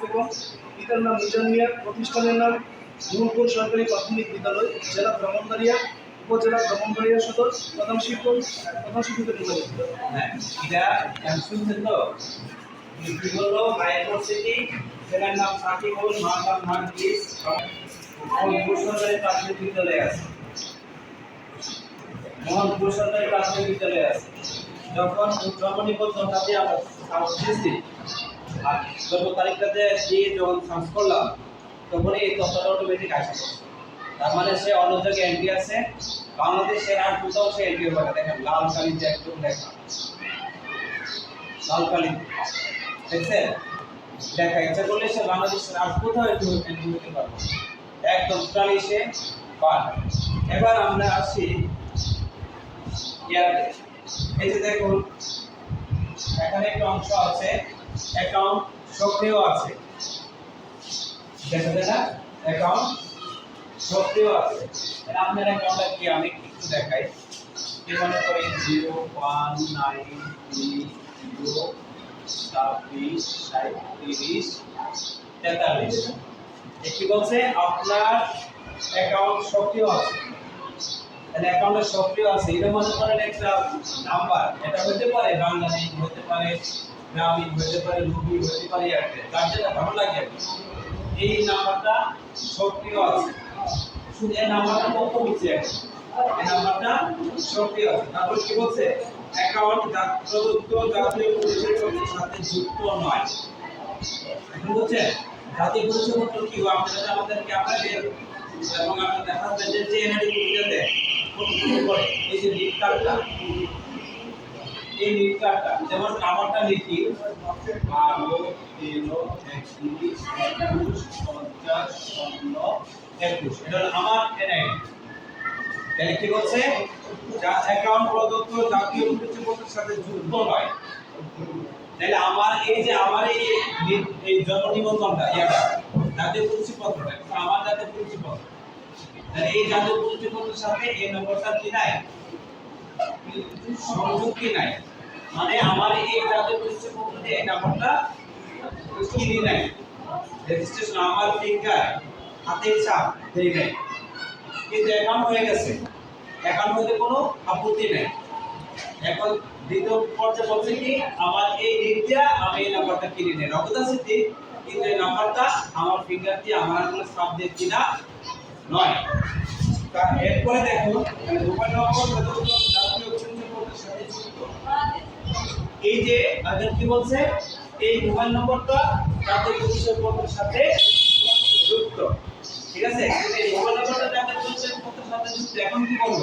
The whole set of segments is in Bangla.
বেগম পিতার নাম মিজান মিয়া প্রতিষ্ঠানের নাম নূরপুর সরকারি প্রাথমিক বিদ্যালয়। জেলা ব্রাহ্মণবাড়িয়া, উপজেলা ব্রাহ্মণবাড়িয়া সদর, প্রধান শিক্ষক, প্রধান শিক্ষকের বিদ্যালয়ে। আছে। মোহনপুর সরকারি প্রাথমিক বিদ্যালয়ে আছে। যখন জন্ম নিবন্ধন হাতে আর জন্ম তারিখটাতে দিয়ে যখন সার্চ করলাম তখন এই তথ্যটা অটোমেটিক আসে। তার মানে সে অন্য জায়গায় এন্ট্রি আছে, বাংলাদেশের আর কোথাও সে এন্ট্রি হবে দেখেন, লাল কালিতে একদম লেখা। লাল কালি। দেখছেন? দেখা ইচ্ছা করলে সে বাংলাদেশের আর কোথাও এন্ট্রি হতে পারবে একদম কালি সে পার। এবার আমরা আসি এই যে দেখুন, এখানে একটা অংশ আছে। অ্যাকাউন্ট সক্রিয় আছে। দেখা যায় না অ্যাকাউন্ট সক্রিয় আছে। আপনার অ্যাকাউন্টটা কি? আমি একটু দেখাই। কি মনে করি zero, one, nine, three, zero, ছাব্বিশ সাঁত্রিশ তেতাল্লিশ। কি বলছে? আপনার অ্যাকাউন্ট সক্রিয় আছে। তাহলে অ্যাকাউন্টে সক্রিয় আছে। এটা মনে করেন একটা নাম্বার। এটা হতে পারে বাংলাদেশ, হতে পারে গ্রামীণ হতে পারে রুবি হতে পারে এয়ারটেল যার যেটা ভালো লাগে এই নাম্বারটা সক্রিয় আছে। শুধু এই নাম্বারটা কত হচ্ছে এই নাম্বারটা সক্রিয় আছে। তারপর কি বলছে? অ্যাকাউন্ট প্রদত্ত জাতীয় পরিচয়পত্রের সাথে যুক্ত নয়। এখন বলছে, জাতীয় পরিচয়পত্র কি? আপনারা আমাদেরকে আপনাদের এবং আপনার দেখাচ্ছেন যে এনআইডি করে এই যে লিড কার্ডটা এই লিড যেমন আমারটা লিখি, বারো, তেরো, একত্রিশ, একুশ, পঞ্চাশ ষোল একুশ। এটা আমার তাহলে কি বলছে? যা অ্যাকাউন্ট প্রদত্ত জাতীয় পরিচয়পত্রের সাথে যুক্ত নয়। তাহলে আমার এই যে আমার এই এই জন্ম নিবন্ধনটা ইয়াটা জাতীয় পরিচয়পত্রটা আমার জাতীয় পরিচয়পত্র তাহলে এই জাতীয় পরিচয়পত্রের সাথে এই নম্বরটা কি নাই? সংযুক্তি নাই। মানে আমার এই পরিচয়পত্র দিয়ে এই নাম্বারটা কিনি নাই রেজিস্ট্রেশন আমার ফিঙ্গার হাতের ছাপ দেই নাই কিন্তু অ্যাকাউন্ট হয়ে গেছে। অ্যাকাউন্ট হতে কোনো আপত্তি নাই। এখন দ্বিতীয় পর্যায়ে বলছে কি, আমার এই দিক দিয়ে আমি এই নাম্বারটা কিনে নেই। আছে ঠিক কিন্তু এই নাম্বারটা আমার ফিঙ্গার দিয়ে আমার কোনো সাপ দিয়ে কিনা? নয়। তা এরপরে দেখো মোবাইল নম্বর এই যে, আগে কি বলছে? এই মোবাইল নম্বরটা জাতীয় পরিচয়পত্রের সাথে যুক্ত। ঠিক আছে? এই মোবাইল নম্বরটা জাতীয় পরিচয়পত্রের সাথে যুক্ত। এখন কি করব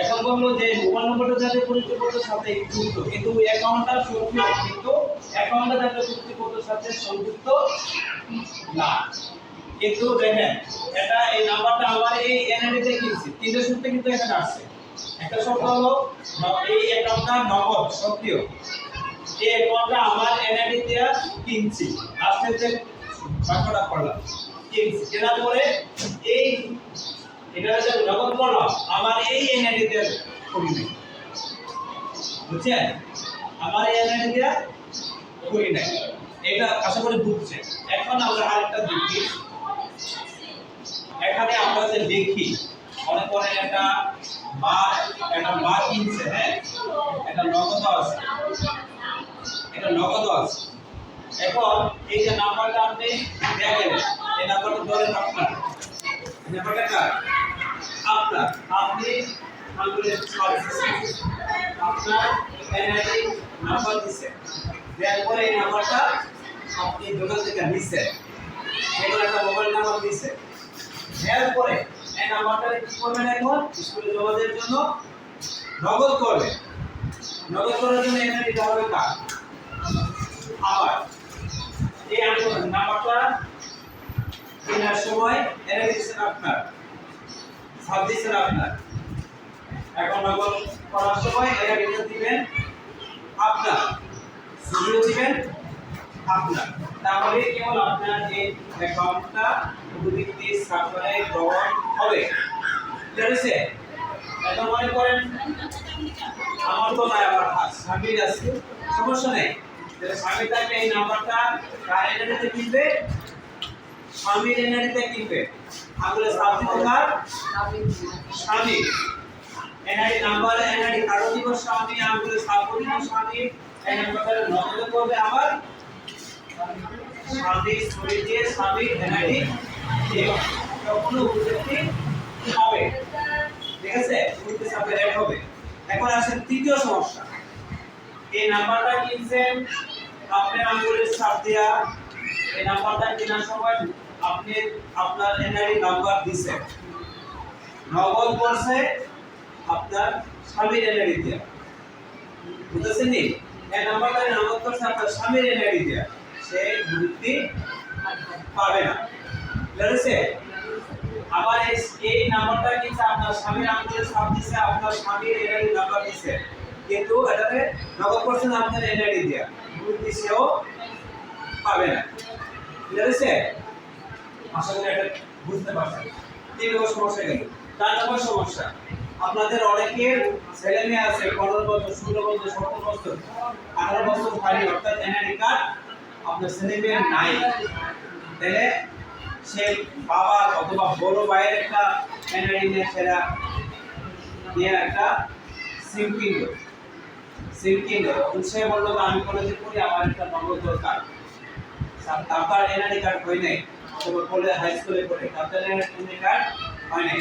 এখন বলল যে মোবাইল নম্বরটা জাতীয় পরিচয়পত্রের সাথে যুক্ত। কিন্তু ওই অ্যাকাউন্টটা সক্রিয় কিন্তু অ্যাকাউন্টটা জাতীয় পরিচয়পত্রের সাথে সংযুক্ত না। কিন্তু দেখেন, এটা এই নাম্বারটা আমার এই এনআইডি তে কিনছি। তিনটে সূত্রে কিন্তু এখানে আসছে। একটা শর্ত হলো এই অ্যাকাউন্টটা নগদ, সক্রিয়। এই অ্যাকাউন্টটা আমার এনআইডি তে কিনছি আজকে যে বাক্যটা করলাম, কিনছি। কেনার পরে এই, এটা যে নগদ করলাম আমার এই এনআইডি তে করি বুঝছেন? আমার এই এনআইডি তে করি নাই। এটা আশা করি বুঝছে এখন আমরা আরেকটা দেখি। এখানে আমরা যে দেখি মনে করেন একটা মা কিনছে হ্যাঁ এটা নগদ আছে এটা নগদ আছে এখন এই যে নাম্বারটা আপনি দেখেন এই নাম্বারটা ধরেন আপনার নাম্বারটা কার আপনার আপনি আপনার এনআইডি নাম্বার দিচ্ছেন দেওয়ার পরে এই নাম্বারটা আপনি দোকান থেকে নিচ্ছেন এবার একটা মোবাইল নাম্বার দিচ্ছেন এরপরে এই নাম্বারটা কি করবেন এখন স্কুলে যোগাযোগের জন্য নগদ করবেন নগদ করার জন্য এখানে দিতে হবে কার? আবার এই নাম্বারটা কেনার সময় এনে দিচ্ছেন আপনার। সাব দিচ্ছেন আপনার। এখন নগদ করার সময় এটা রিটার্ন দিবেন আপনার। সুবিধা দিবেন আপনার। তাহলে কেবল আপনার এই অ্যাকাউন্টটা উপযুক্তি সার্ভারে গ্রহণ হবে। ঠিক আছে আমার তো নাই আমার স্বামীর আছে। সমস্যা নেই। তাহলে স্বামী থাকলে এই নাম্বারটা কার এনআইডিতে কিনবে? স্বামীর এনআইডিতে কিনবে। আগুলে সাবজেক্ট কার? স্বামী। এনআইডি নাম্বার এনআইডি কারও দিব স্বামী আগুলে সাবজেক্ট দিব স্বামী। এই নাম্বারটা নগদ করবে আবার স্বামী ছবি দিয়ে স্বামী এনআইডি তখন উপযুক্তি হবে। ঠিক আছে? উপযুক্তি সাথে রেট হবে। এখন আসেন তৃতীয় সমস্যা। এই নাম্বারটা কিনছেন আপনার আঙ্গুলের ছাপ দেয়া। এই নাম্বারটা কেনার সময় আপনি আপনার এনআইডি নাম্বার দিছেন। নগদ করছে আপনার স্বামীর এনআইডি দেয়া। বুঝতেছেন নি? এই নাম্বারটা নগদ করছে আপনার স্বামীর এনআইডি দেয়া। সে মুক্তি পাবে না। বুঝেছে আবার এই নাম্বারটা কিন্তু আপনার স্বামীর আঙ্গুলের ছাপ দিছে, আপনার স্বামীর এনআইডি নাম্বার দিছে। কিন্তু এটাতে নগদ করছেন আপনার এনআইডি দেয়া। মুক্তি সেও পাবে না। বুঝেছে আশা করি এটা বুঝতে পারছেন। তিন নম্বর সমস্যা গেল চার নম্বর সমস্যা। আপনাদের অনেকের ছেলে মেয়ে আছে, পনেরো বছর, ষোলো বছর, সতেরো বছর, আঠারো বছর হয়নি অর্থাৎ এনআইডি কার্ড আপনার ছেলে মেয়ের নাই। তাহলে সে বাবার অথবা বড় ভাইয়ের একটা এনআইডি নিয়ে সেরা নিয়ে একটা সিম কিনলো। সিম কিনলো। সে বলল আমি কলেজে পড়ি, আমার একটা নম্বর দরকার। তারপর এনআইডি কার্ড হয় নাই। অথবা কলেজ হাই স্কুলে পড়ে, তারপর এনআইডি কার্ড হয় নাই।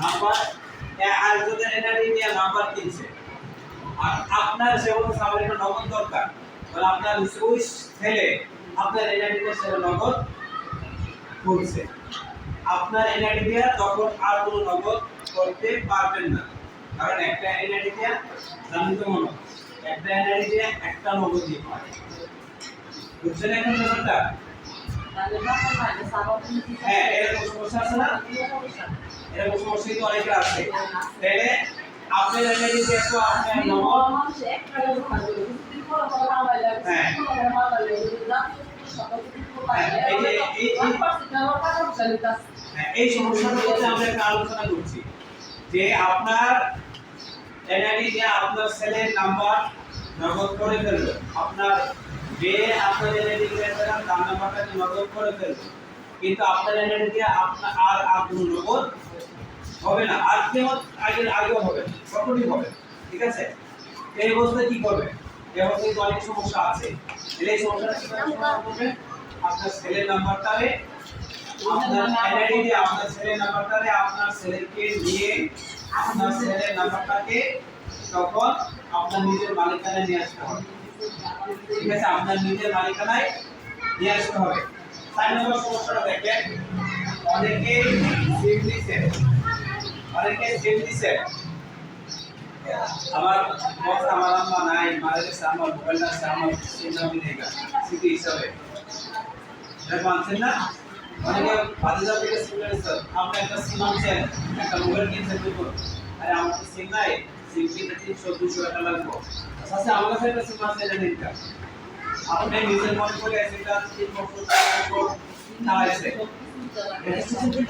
নাম্বার আর যদি এনআইডি নিয়ে নাম্বার কিনছে, আর আপনার সেগুলো সামনে একটা নগদ দরকার। তাহলে আপনার ওই ছেলে, আপনার এনআইডিতে সে নগদ করছে। আপনার এনআইডি দিয়ে তখন আর কোনো নগদ করতে পারবেন না। কারণ একটা এনআইডি দিয়ে জানেন তো মনে একটা এনআইডি দিয়ে একটা নগদ দিয়ে পায় বুঝছেন এখন ব্যাপারটা? হ্যাঁ এরকম সমস্যা আছে না? এরকম সমস্যা কিন্তু অনেকের আছে। তাহলে আপনার এনআইডি দিয়ে তো আপনার নগদ। হ্যাঁ, এই সমস্যাটার আমরা একটা আলোচনা করছি। যে আপনার এনআইডি দিয়ে আপনার ছেলের নাম্বার নগদ করে আপনার মেয়ে আপনার দিয়ে তার নাম্বারটাকে নগদ করে কিন্তু আপনার এনআইডি দিয়ে আপনার আর আর কোনো নগদ হবে না। কেমন আগের আগেও হবে কখনই হবে। ঠিক আছে? এই অবস্থায় কি করবে? অবস্থায় অনেক সমস্যা আছে। এই সমস্যাটা আপনার আপনার এনআইডি দিয়ে আপনার ছেলের নাম্বারটারে আপনার ছেলেকে নিয়ে আপনার ছেলের নাম্বারটাকে তখন আপনার নিজের মালিকানায় নিয়ে আসতে হবে। ঠিক আছে? আপনার নিজের মালিকানায় নিয়ে আসতে হবে। চার নম্বর সমস্যাটা দেখেন। অনেকে অনেকে সিম দিছে। আমার বস আমার আম্মা নাই মারা গেছে আমার মোবাইল আছে আমার নাম নেই স্মৃতি হিসাবে। মানছেন না? অনেকে বাজার সিম নিয়েছে আপনি একটা সিম আনছেন, একটা মোবাইল কিনছেন দেখুন। আরে আমার তো সিম নাই? সিম কিনতে তিনশো দুশো টাকা লাগবে। আচ্ছা আমার কাছে একটা সিম আছে, এটা নিন আপনি নিজের মনে করে সেটা তিন বছর চালাইছে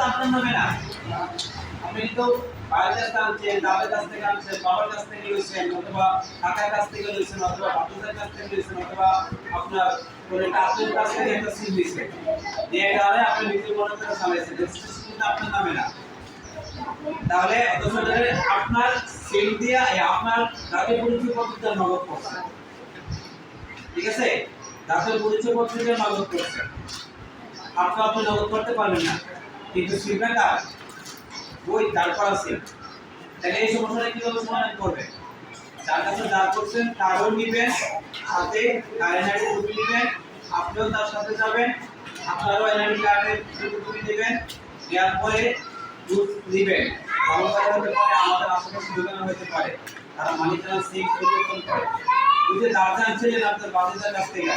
আপনার নামে না? আপনি আপনার আপনি মনে কিন্তু আপনার নামে আপনার সিম দিয়া আপনার দাঁতের পরিচয় পত্রটা নগদ করছে। ঠিক আছে? দাঁতের পরিচয় পত্রটা নগদ করছে। আপনি আপনি নগদ করতে পারবেন না। কিন্তু সিমটা কার? ওই তারপর আছে তাহলে এই সমস্যাটা কীভাবে সমাধান করবে যার কাছে যা করছেন, তারও নিবেন সাথে এনআইডি কপি নেবেন, আপনিও তার সাথে যাবেন, আপনারও এনআইডি কার্ডের কপি নেবেন নেওয়ার পরে দুধ নিবেন। ভালো কথা হতে পারে, আমাদের আশেপাশে দোকানে হতে পারে, তারা মালিকানা সিম পরিবর্তন করে। ওই যে দাঁড় আনছিলেন আপনার বাজারের কাছ থেকে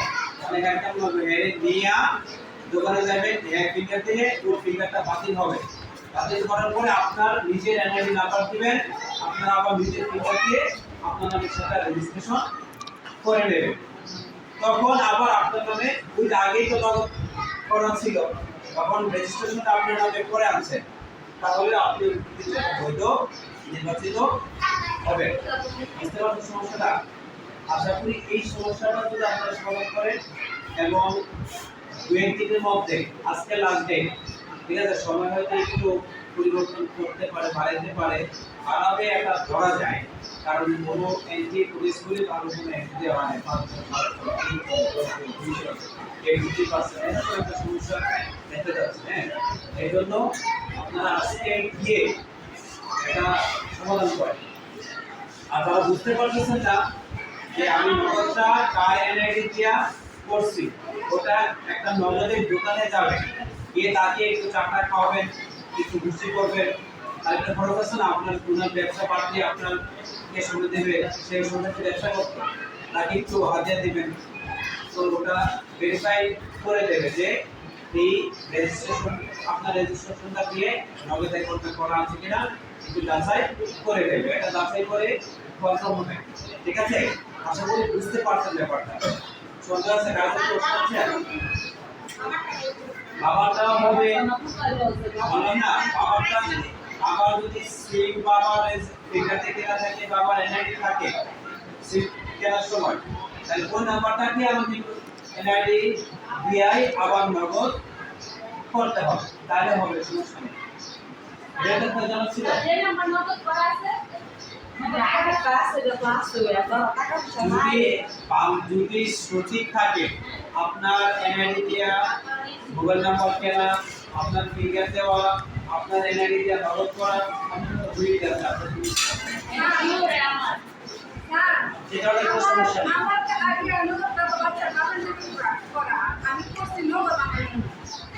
অনেক একটা হেরে নিয়ে, দোকানে যাবেন এক ফিঙ্গার থেকে ওই ফিঙ্গারটা বাতিল হবে। বাতিল করার পরে আপনার নিজের এনআইডি নাম্বার দিবেন, আপনারা আবার নিজের ফিঙ্গার দিয়ে আপনার নামে সেটা রেজিস্ট্রেশন করে নেবেন। তখন আবার আপনার নামে, ওই আগেই তো নগদ করা ছিল, তখন রেজিস্ট্রেশনটা আপনার নামে করে আনছেন। তাহলে আপনি বৈধ, নির্বাচিত হবে। বুঝতে পারছেন সমস্যাটা? আশা করি এই সমস্যাটা যদি আপনারা সমাধান করেন এবং দু একদিনের মধ্যে, আজকে লাস্ট ডে ঠিক আছে, সময় হয়তো একটু পরিবর্তন করতে পারে, বাড়াইতে পারে বাড়াবে একটা ধরা যায়। কারণ কোনো এনটি পুলিশগুলি ভালো কোনো এনটি দেওয়া হয় একটা যাচ্ছে হ্যাঁ? এই জন্য আপনারা আজকে গিয়ে সমাধান আর তারা বুঝতে যে আমি করছি, ওটা একটা দোকানে যাবে। গিয়ে তাকে একটু চাটা খাওয়াবেন, একটু খুশি করবেন। আর একটা খরচ আছে না, আপনার কোনো ব্যবসা পার্টি আপনার কে শুনে দেবে, সেই শুনে ব্যবসা করতে। তাকে একটু হাজিরা দিবেন। তো ওটা ভেরিফাই করে দেবে যে এই রেজিস্ট্রেশন আপনার রেজিস্ট্রেশনটা দিয়ে নগদ অ্যাকাউন্টে করা আছে কিনা, একটু যাচাই করে দেবে এটা যাচাই করে কনফার্ম হবে। ঠিক আছে? আশা করি বুঝতে পারছেন ব্যাপারটা। সন্দেহ আছে কারণ প্রশ্ন আছে বাবাটা হবে। বললাম না বাবাটা বাবার যদি সিম, বাবার এটাতে কেনা থাকে বাবার এনআইডি থাকে, সিম কেনার সময়, তাহলে কোন নাম্বারটাকে আমাদের এনআইডি দিয়াই আবার নগদ করতে হবে। তাহলে হবে সমস্যা নেই। ছিল। যদি পাম যদি সঠিক থাকে আপনার এনআইডি দেওয়া মোবাইল নাম্বার কেনা আপনার ফিঙ্গার দেওয়া আপনার এনআইডি দেওয়া নগদ করা আপনার দুই আছে আপনার দুই সেটা হলে কোনো সমস্যা নেই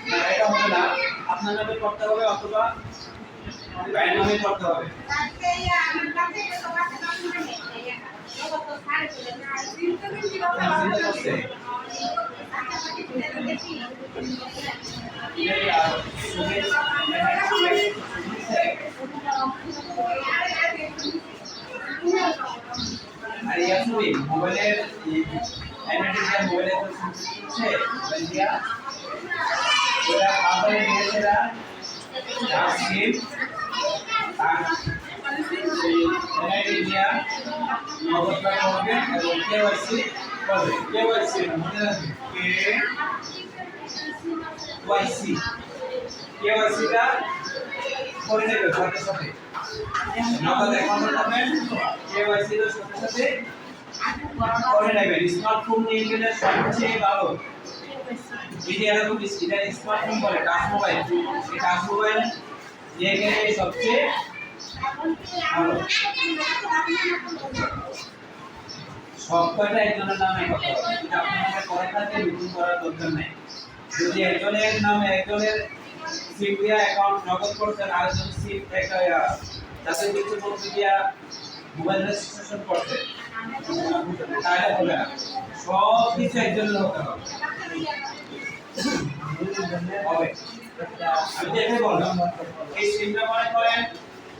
না, এটা হবে না আপনার নামে করতে হবে অথবা নামে করতে হবে। আর সুমিত আর ইয়াসমি মোবাইলের কেওয়াইসি করবে কেওয়াইসি কে ওয়াইসি কেওয়াইসিটা করে নেবে সাথে সাথে অ্যাকাউন্ট করবেন কেওয়াইসি সাথে সাথে করে নেবেন স্মার্টফোন নিয়ে সবচেয়ে ভালো এই যে এরকম এটা স্মার্টফোন বলে টাচ মোবাইল এই টাচ মোবাইল নিয়ে সবচেয়ে ভালো সব কয়টা একজনের নামে কথা আপনার করে থাকে নতুন করার দরকার নেই। যদি একজনের নামে একজনের সিম দিয়া অ্যাকাউন্ট নগদ করছেন, আরেকজন সিম একটা যাতে কিছু বলতে দিয়া মোবাইল রেজিস্ট্রেশন করছে, তাহলে হবে না। সব কিছু একজনের হতে হবে। হবে। আমি দেখে বললাম। এই সিমটা মনে করেন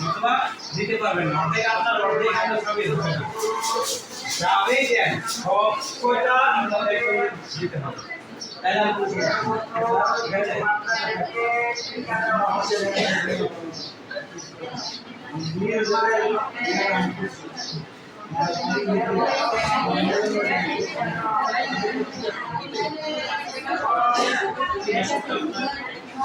নতুবা দিতে পারবেন না। অর্ধেক আপনার অর্ধেক আপনার সবই যাবেই দেন, সব কয়টা দিতে হবে। Thank you.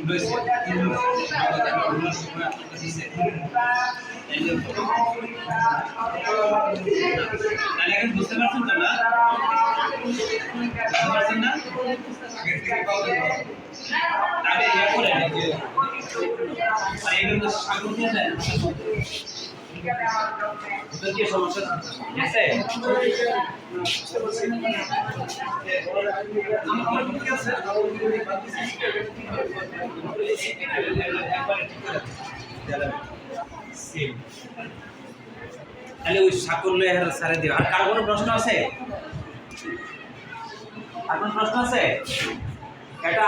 রয়েছে। বুঝতে পারছেন তো না? বুঝতে পারছেন না? কি তাহলে ওই সাকল্য এর সারে দিও আর কার কোনো প্রশ্ন আছে? আর কোনো প্রশ্ন আছে? এটা